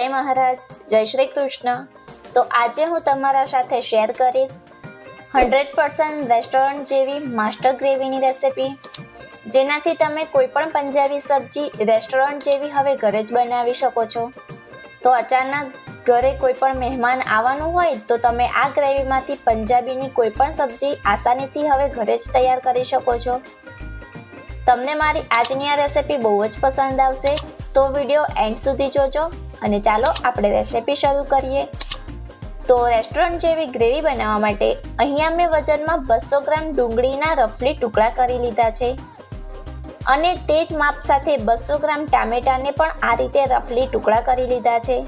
જય મહારાજ, જય શ્રી કૃષ્ણ. તો આજે હું તમારા સાથે શેર કરીશ હંડ્રેડ પર્સન્ટ રેસ્ટોરન્ટ જેવી માસ્ટર ગ્રેવીની રેસિપી. જેનાથી તમે કોઈ પણ પંજાબી સબ્જી રેસ્ટોરન્ટ જેવી હવે ઘરે જ બનાવી શકો છો. તો અચાનક ઘરે કોઈ પણ મહેમાન આવવાનું હોય તો તમે આ ગ્રેવીમાંથી પંજાબીની કોઈ પણ સબ્જી આસાનીથી હવે ઘરે જ તૈયાર કરી શકો છો. તમને મારી આજની આ રેસિપી બહુ જ પસંદ આવશે. તો વીડિયો એન્ડ સુધી જોજો. અને ચાલો આપણે રેસેપી શરૂ કરીએ. તો રેસ્ટોરન્ટ જેવી ગ્રેવી બનાવવા માટે અહીંયા મેં વજનમાં બસો ગ્રામ ડુંગળીના રફલી ટુકડા કરી લીધા છે. અને તે જ માપ સાથે બસો ગ્રામ ટામેટાને પણ આ રીતે રફલી ટુકડા કરી લીધા છે.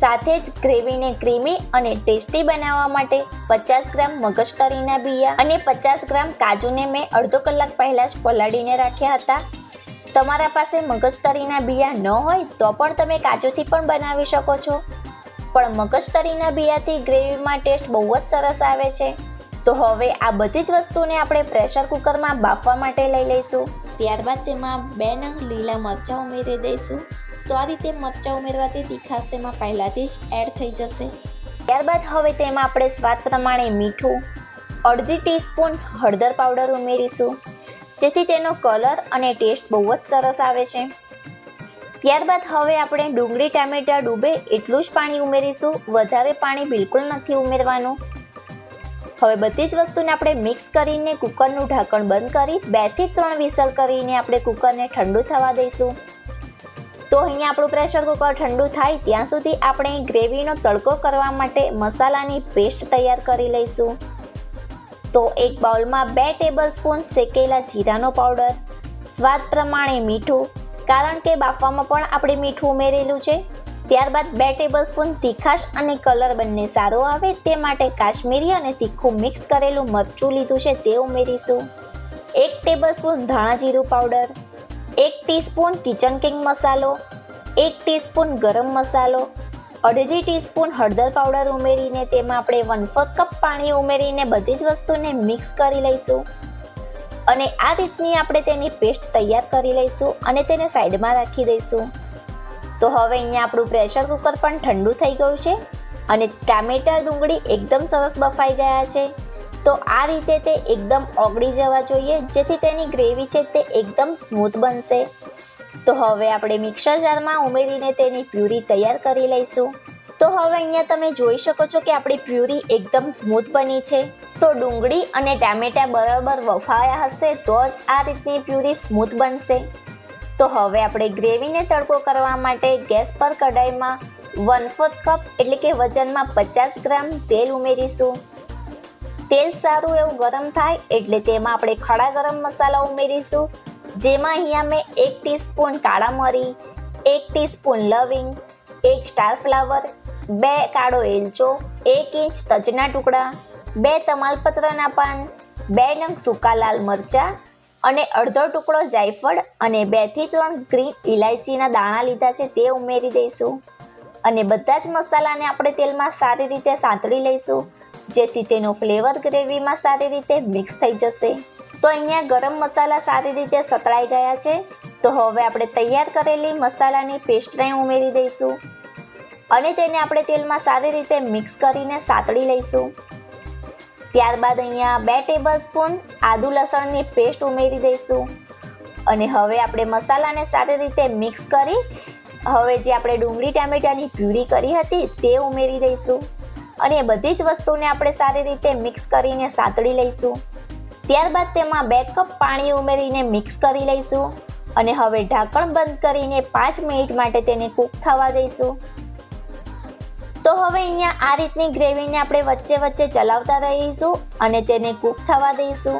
સાથે જ ગ્રેવીને ક્રીમી અને ટેસ્ટી બનાવવા માટે પચાસ ગ્રામ મગજતરીના બિયા અને પચાસ ગ્રામ કાજુને મેં અડધો કલાક પહેલાં જ પલાળીને રાખ્યા હતા. તમારા પાસે મગજતરીના બિયા ન હોય તો પણ તમે કાજુથી પણ બનાવી શકો છો. પણ મગજતરીના બિયાથી ગ્રેવીમાં ટેસ્ટ બહુ જ સરસ આવે છે. તો હવે આ બધી જ વસ્તુને આપણે પ્રેશર કુકરમાં બાફવા માટે લઈ લઈશું. ત્યારબાદ તેમાં બે નંગ લીલા મરચાં ઉમેરી દઈશું. તો આ રીતે મરચાં ઉમેરવાથી તીખાશ તેમાં પહેલાંથી જ એડ થઈ જશે. ત્યારબાદ હવે તેમાં આપણે સ્વાદ પ્રમાણે મીઠું, અડધી ટીસ્પૂન હળદર પાવડર ઉમેરીશું. જેથી તેનો કલર અને ટેસ્ટ બહુ જ સરસ આવે છે. ત્યારબાદ હવે આપણે ડુંગળી, ટામેટાં, ડૂબે એટલું જ પાણી ઉમેરીશું. વધારે પાણી બિલકુલ નથી ઉમેરવાનું. હવે બધી જ વસ્તુને આપણે મિક્સ કરીને કુકરનું ઢાંકણ બંધ કરી બેથી ત્રણ વિસલ કરીને આપણે કુકરને ઠંડુ થવા દઈશું. તો અહીંયા આપણું પ્રેશર કુકર ઠંડુ થાય ત્યાં સુધી આપણે ગ્રેવીનો તડકો કરવા માટે મસાલાની પેસ્ટ તૈયાર કરી લઈશું. તો એક બાઉલમાં બે ટેબલ સ્પૂન શેકેલા જીરાનો પાવડર, સ્વાદ પ્રમાણે મીઠું, કારણ કે બાફવામાં પણ આપણે મીઠું ઉમેરેલું છે. ત્યારબાદ બે ટેબલ સ્પૂન તીખાશ અને કલર બંને સારો આવે તે માટે કાશ્મીરી અને તીખું મિક્સ કરેલું મરચું લીધું છે તે ઉમેરીશું. એક ટેબલ સ્પૂન ધાણા જીરું પાવડર, એક ટીસ્પૂન કિચન કિંગ મસાલો, એક ટીસ્પૂન ગરમ મસાલો અડધી ટીસ્પૂન હળદર પાવડર ઉમેરીને તેમાં આપણે વન ફોર્થ કપ પાણી ઉમેરીને બધી જ વસ્તુને મિક્સ કરી લઈશું. અને આ રીતની આપણે તેની પેસ્ટ તૈયાર કરી લઈશું અને તેને સાઈડમાં રાખી દઈશું. તો હવે અહીંયા આપણું પ્રેશર કુકર પણ ઠંડુ થઈ ગયું છે અને ટામેટા ડુંગળી એકદમ સરસ બફાઈ ગયા છે. તો આ રીતે તે એકદમ ઓગળી જવા જોઈએ, જેથી તેની ગ્રેવી છે તે એકદમ સ્મૂથ બનશે. તો હવે આપણે મિક્સર જારમાં ઉમેરીને તેની પ્યુરી તૈયાર કરી લઈશું. તો હવે અહીંયા તમે જોઈ શકો છો કે આપણી પ્યુરી એકદમ સ્મૂથ બની છે. તો ડુંગળી અને ટામેટાં બરાબર વફાયા હશે તો જ આ રીતની પ્યુરી સ્મૂથ બનશે. તો હવે આપણે ગ્રેવીને તડકો કરવા માટે ગેસ પર કઢાઈમાં વન ફોર્થ કપ એટલે કે વજનમાં પચાસ ગ્રામ તેલ ઉમેરીશું. તેલ સારું એવું ગરમ થાય એટલે તેમાં આપણે ખડા ગરમ મસાલા ઉમેરીશું. જેમાં અહીંયા મેં એક ટીસ્પૂન કાળા મરી, એક ટીસ્પૂન લવિંગ, એક સ્ટાર ફ્લાવર બે કાળો એલચો, એક ઇંચ તજના ટુકડા, બે તમાલપત્રના પાન, બે નંગ સૂકા લાલ મરચાં અને અડધો ટુકડો જાયફળ અને બેથી ત્રણ ગ્રીન ઇલાયચીના દાણા લીધા છે તે ઉમેરી દઈશું. અને બધા જ મસાલાને આપણે તેલમાં સારી રીતે સાંતળી લઈશું, જેથી તેનો ફ્લેવર ગ્રેવીમાં સારી રીતે મિક્સ થઈ જશે. તો અહીંયા ગરમ મસાલા સારી રીતે સતળાઈ ગયા છે. તો હવે આપણે તૈયાર કરેલી મસાલાની પેસ્ટને ઉમેરી દઈશું. અને તેને આપણે તેલમાં સારી રીતે મિક્સ કરીને સાતળી લઈશું. ત્યારબાદ અહીંયા બે ટેબલ સ્પૂન આદુ લસણની પેસ્ટ ઉમેરી દઈશું. અને હવે આપણે મસાલાને સારી રીતે મિક્સ કરી, હવે જે આપણે ડુંગળી ટામેટાની પ્યુરી કરી હતી તે ઉમેરી દઈશું. અને એ બધી જ વસ્તુને આપણે સારી રીતે મિક્સ કરીને સાતળી લઈશું. ત્યારબાદ તેમાં બે કપ પાણી ઉમેરીને મિક્સ કરી લઈશું અને હવે ઢાંકણ બંધ કરીને પાંચ મિનિટ માટે તેને કૂક થવા દઈશું. તો હવે અહીંયા આ રીતની ગ્રેવીને આપણે વચ્ચે વચ્ચે ચલાવતા રહીશું અને તેને કૂક થવા દઈશું.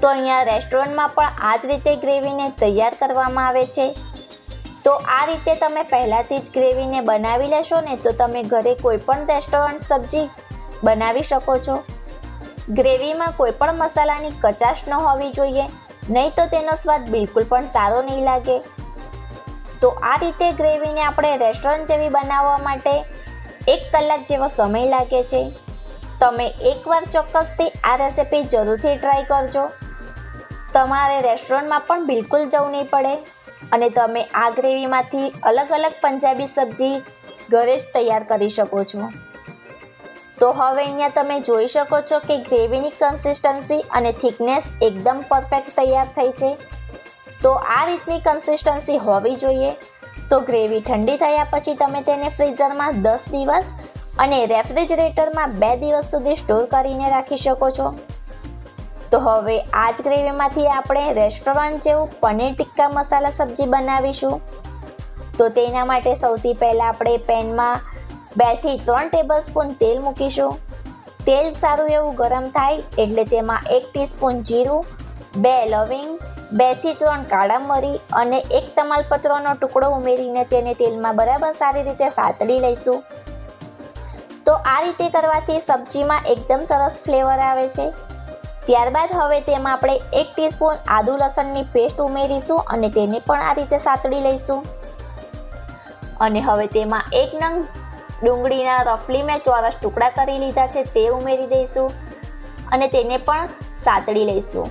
તો અહીંયા રેસ્ટોરન્ટમાં પણ આ જ રીતે ગ્રેવીને તૈયાર કરવામાં આવે છે. તો આ રીતે તમે પહેલાંથી જ ગ્રેવીને બનાવી લેશો ને તો તમે ઘરે કોઈ પણ રેસ્ટોરન્ટ સબ્જી બનાવી શકો છો. ગ્રેવીમાં કોઈ પણ મસાલાની કચાશ ન હોવી જોઈએ, નહીં તો તેનો સ્વાદ બિલકુલ પણ સારો નહીં લાગે. તો આ રીતે ગ્રેવીને આપણે રેસ્ટોરન્ટ જેવી બનાવવા માટે એક કલાક જેવો સમય લાગે છે. તમે એકવાર ચોક્કસથી આ રેસીપી જરૂરથી ટ્રાય કરજો. તમારે રેસ્ટોરન્ટમાં પણ બિલકુલ જવું નહીં પડે અને તમે આ ગ્રેવીમાંથી અલગ અલગ પંજાબી સબ્જી ઘરે જ તૈયાર કરી શકો છો. તો હવે અહીંયા તમે જોઈ શકો છો કે ગ્રેવીની કન્સિસ્ટન્સી અને થિકનેસ એકદમ પરફેક્ટ તૈયાર થઈ છે. તો આ રીતની કન્સિસ્ટન્સી હોવી જોઈએ. તો ગ્રેવી ઠંડી થયા પછી તમે તેને ફ્રીઝરમાં દસ દિવસ અને રેફ્રિજરેટરમાં બે દિવસ સુધી સ્ટોર કરીને રાખી શકો છો. તો હવે આ જ ગ્રેવીમાંથી આપણે રેસ્ટોરન્ટ જેવું પનીર ટિક્કા મસાલા સબ્જી બનાવીશું. તો તેના માટે સૌથી પહેલાં આપણે પેનમાં બેથી ત્રણ ટેબલ સ્પૂન તેલ મૂકીશું. તેલ સારું એવું ગરમ થાય એટલે તેમાં એક ટીસ્પૂન જીરું, બે લવિંગ, બેથી ત્રણ કાળા મરી અને એક તમાલપત્રનો ટુકડો ઉમેરીને તેને તેલમાં બરાબર સારી રીતે સાતળી લઈશું. તો આ રીતે કરવાથી સબ્જીમાં એકદમ સરસ ફ્લેવર આવે છે. ત્યારબાદ હવે તેમાં આપણે એક ટીસ્પૂન આદુ લસણની પેસ્ટ ઉમેરીશું અને તેને પણ આ રીતે સાતળી લઈશું. અને હવે તેમાં એક નંગ ડુંગળીના રફલી મેં ચોરસ ટુકડા કરી લીધા છે, તે ઉમેરી દઈશું અને તેને પણ સાતળી લઈશું.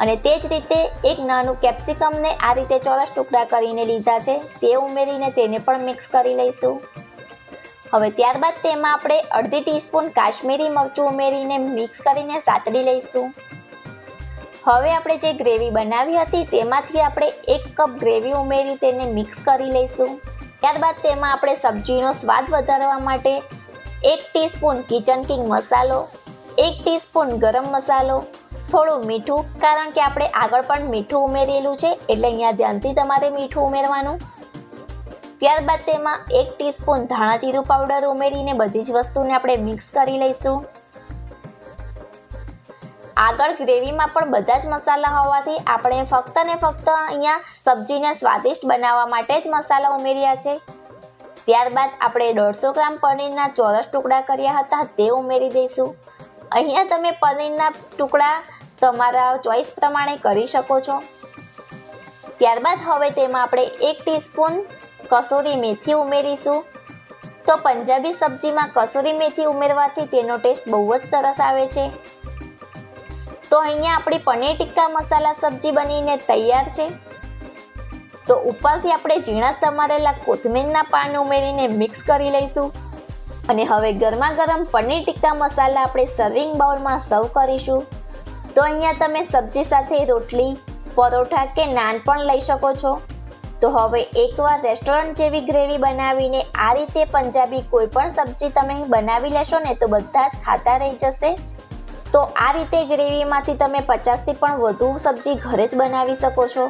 અને તે જ રીતે એક નાનું કેપ્સિકમને આ રીતે ચોરસ ટુકડા કરીને લીધા છે, તે ઉમેરીને તેને પણ મિક્સ કરી લઈશું. હવે ત્યારબાદ તેમાં આપણે અડધી ટીસ્પૂન કાશ્મીરી મરચું ઉમેરીને મિક્સ કરીને સાતળી લઈશું. હવે આપણે જે ગ્રેવી બનાવી હતી તેમાંથી આપણે એક કપ ગ્રેવી ઉમેરી તેને મિક્સ કરી લઈશું. ત્યારબાદ તેમાં આપણે સબ્જીનો સ્વાદ વધારવા માટે એક ટીસ્પૂન કિચન કિંગ મસાલો, એક ટીસ્પૂન ગરમ મસાલો, થોડું મીઠું, કારણ કે આપણે આગળ પણ મીઠું ઉમેરેલું છે, એટલે અહીંયા ધ્યાનથી તમારે મીઠું ઉમેરવાનું. ત્યારબાદ તેમાં એક ટીસ્પૂન ધાણા જીરું પાવડર ઉમેરીને બધી જ વસ્તુને આપણે મિક્સ કરી લઈશું. આગળ ગ્રેવીમાં પણ બધા જ મસાલા હોવાથી આપણે ફક્ત ને ફક્ત અહીંયા સબ્જીને સ્વાદિષ્ટ બનાવવા માટે જ મસાલા ઉમેર્યા છે. ત્યારબાદ આપણે દોઢસો ગ્રામ પનીરના ચોરસ ટુકડા કર્યા હતા, તે ઉમેરી દઈશું. અહીંયા તમે પનીરના ટુકડા તમારા ચોઈસ પ્રમાણે કરી શકો છો. ત્યારબાદ હવે તેમાં આપણે એક ટીસ્પૂન કસૂરી મેથી ઉમેરીશું. તો પંજાબી સબ્જીમાં કસૂરી મેથી ઉમેરવાથી તેનો ટેસ્ટ બહુ જ સરસ આવે છે. તો અહીંયા આપણી પનીર ટિક્કા મસાલા સબ્જી બનીને તૈયાર છે. તો ઉપરથી આપણે ઝીણા સમારેલા કોથમીરના પાન ઉમેરીને મિક્સ કરી લઈશું. અને હવે ગરમા ગરમ પનીર ટિક્કા મસાલા આપણે સર્વિંગ બાઉલમાં સર્વ કરીશું. તો અહીંયા તમે સબ્જી સાથે રોટલી, પરોઠા કે નાન પણ લઈ શકો છો. તો હવે એકવાર રેસ્ટોરન્ટ જેવી ગ્રેવી બનાવીને આ રીતે પંજાબી કોઈ પણ સબ્જી તમે બનાવી લેશો ને તો બધા જ ખાતા રહી જશે. તો આ રીતે ગ્રેવીમાંથી તમે પચાસથી પણ વધુ સબ્જી ઘરે જ બનાવી શકો છો.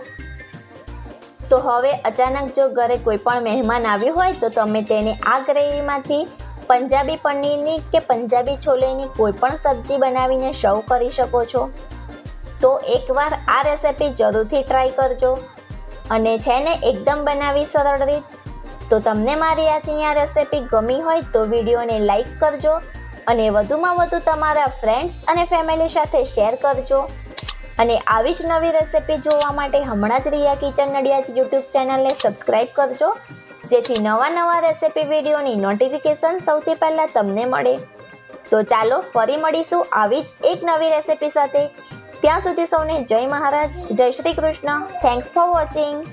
તો હવે અચાનક જો ઘરે કોઈ પણ મહેમાન આવ્યું હોય તો તમે તેને આ ગ્રેવીમાંથી પંજાબી પનીરની કે પંજાબી છોલેની કોઈ પણ સબ્જી બનાવીને સર્વ કરી શકો છો. તો એકવાર આ રેસિપી જરૂરથી ટ્રાય કરજો. અને છે ને, એકદમ બનાવી સરળ રીત. તો તમને મારી આજની આ રેસિપી ગમી હોય તો વિડીયોને લાઈક કરજો અને વધુમાં વધુ તમારા ફ્રેન્ડ્સ અને ફેમિલી સાથે શેર કરજો. અને આવી જ નવી રેસિપી જોવા માટે હમણાં જ રિયા કિચન નડિયાદ યુટ્યુબ ચેનલને સબસ્ક્રાઈબ કરજો. જેથી નવા નવા રેસિપી વિડીયોની નોટિફિકેશન સૌથી પહેલાં તમને મળે. તો ચાલો ફરી મળીશું આવી જ એક નવી રેસિપી સાથે. ત્યાં સુધી સૌને જય મહારાજ, જય Shri Krishna. Thanks for watching